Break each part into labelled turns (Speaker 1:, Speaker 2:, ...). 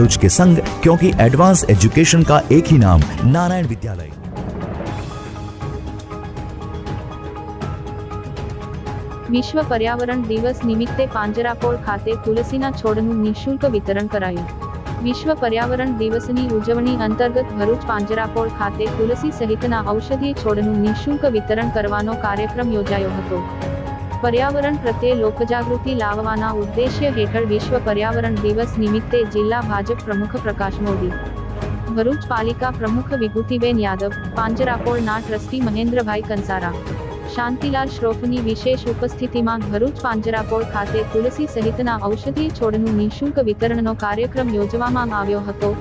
Speaker 1: भरूच के संग क्योंकि एडवांस एजुकेशन का एक ही नाम नारायण विद्यालय
Speaker 2: વિશ્વ પર્યાવરણ દિવસ નિમિત્તે પાંજરાપોળ ખાતે તુલસીના છોડનું નિઃશુલ્ક વિતરણ કરાયું વિશ્વ પર્યાવરણ દિવસની ઉજવણી અંતર્ગત ભરૂચ પાંજરાપોળ ખાતે તુલસી સહિતના ઔષધીય છોડનું નિઃશુલ્ક વિતરણ કરવાનો કાર્યક્રમ યોજાયો હતો પર્યાવરણ પ્રત્યે લોકજાગૃતિ લાવવાના ઉદ્દેશ્ય હેઠળ વિશ્વ પર્યાવરણ દિવસ નિમિત્તે જિલ્લા ભાજપ પ્રમુખ પ્રકાશ મોદી, ભરૂચ પાલિકા પ્રમુખ વિભૂતિબેન યાદવ પાંજરાપોળના ટ્રસ્ટી મહેન્દ્રભાઈ કંસારા, શાંતિલાલ શ્રોફની વિશેષ ઉપસ્થિતિમાં ભરૂચ પાંજરાપોળ ખાતે તુલસી સહિતના ઔષધીય છોડનું નિઃશુલ્ક વિતરણનો કાર્યક્રમ યોજવામાં આવ્યો હતો.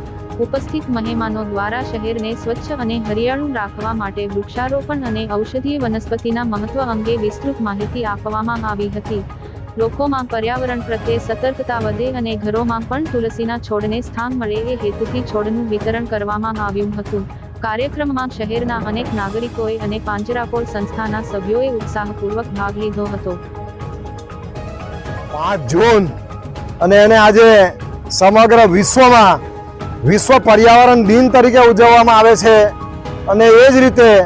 Speaker 2: ઉપસ્થિત મહેમાનો દ્વારા શહેરને સ્વચ્છ અને હરિયાળું રાખવા માટે વૃક્ષારોપણ અને ઔષધીય વનસ્પતિના મહત્વ અંગે વિસ્તૃત માહિતી આપવામાં આવી હતી. લોકોમાં પર્યાવરણ પ્રત્યે સતર્કતા વધે અને ઘરોમાં પણ તુલસીના છોડને સ્થાન મળે એ હેતુથી છોડનું વિતરણ કરવામાં આવ્યું હતું. કાર્યક્રમમાં શહેરના અનેક નાગરિકોએ અને પાંજરાપોળ સંસ્થાના સભ્યોએ ઉત્સાહપૂર્વક ભાગ લીધો હતો.
Speaker 3: પાંચ જૂન અને એને આજે સમગ્ર વિશ્વમાં વિશ્વ પર્યાવરણ દિન તરીકે ઉજવવામાં આવે છે. અને એ જ રીતે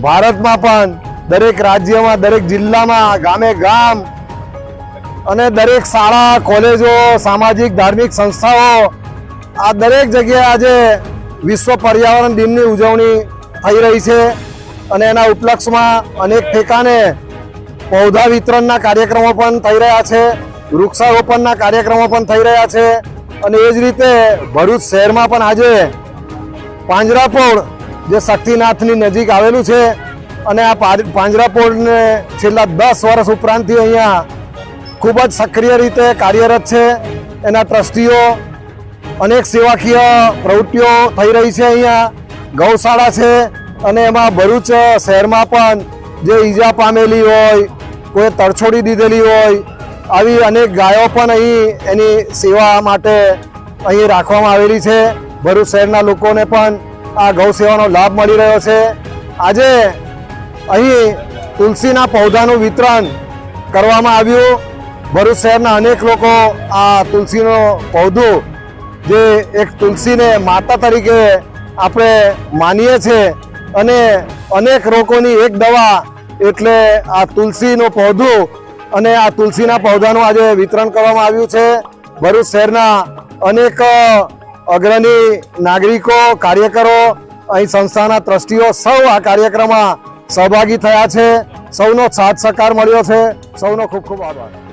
Speaker 3: ભારતમાં પણ દરેક રાજ્યમાં, દરેક જિલ્લામાં, ગામે ગામ અને દરેક શાળા, કોલેજો, સામાજિક, ધાર્મિક સંસ્થાઓ આ દરેક જગ્યાએ આજે વિશ્વ પર્યાવરણ દિનની ઉજવણી થઈ રહી છે. અને એના ઉપલક્ષમાં અનેક ઠેકાને પૌધા વિતરણના કાર્યક્રમો પણ થઈ રહ્યા છે. વૃક્ષારોપણના કાર્યક્રમો પણ થઈ રહ્યા છે. અને એ જ રીતે ભરૂચ શહેરમાં પણ આજે પાંજરાપોળ જે શક્તિનાથની નજીક આવેલું છે અને આ પાંજરાપોળને છેલ્લા દસ વર્ષ ઉપરાંતથી અહીંયા ખૂબ જ સક્રિય રીતે કાર્યરત છે. એના ટ્રસ્ટીઓ, અનેક સેવાકીય પ્રવૃત્તિઓ થઈ રહી છે અહીંયા. ગૌશાળા છે અને એમાં ભરૂચ શહેરમાં પણ જે ઈજા પામેલી હોય, કોઈ તરછોડી દીધેલી હોય આવી અનેક ગાયો પણ અહીં એની સેવા માટે અહીં રાખવામાં આવેલી છે. ભરૂચ શહેરના લોકોને પણ આ ગૌ સેવાનો લાભ મળી રહ્યો છે. આજે અહીં તુલસીના પૌધાનું વિતરણ કરવામાં આવ્યું. ભરૂચ શહેરના અનેક લોકો આ તુલસીનો પૌધું જે એક તુલસીને માતા તરીકે આપણે માનીએ છીએ અને અનેક રોગોની એક દવા એટલે આ તુલસીનું પૌધું અને આ તુલસીના પૌધાનું આજે વિતરણ કરવામાં આવ્યું છે. ભરૂચ શહેરના અનેક અગ્રણી નાગરિકો, કાર્યકરો, અહીં સંસ્થાના ટ્રસ્ટીઓ સૌ આ કાર્યક્રમમાં સહભાગી થયા છે. સૌનો સાથ સહકાર મળ્યો છે. સૌનો ખૂબ ખૂબ આભાર.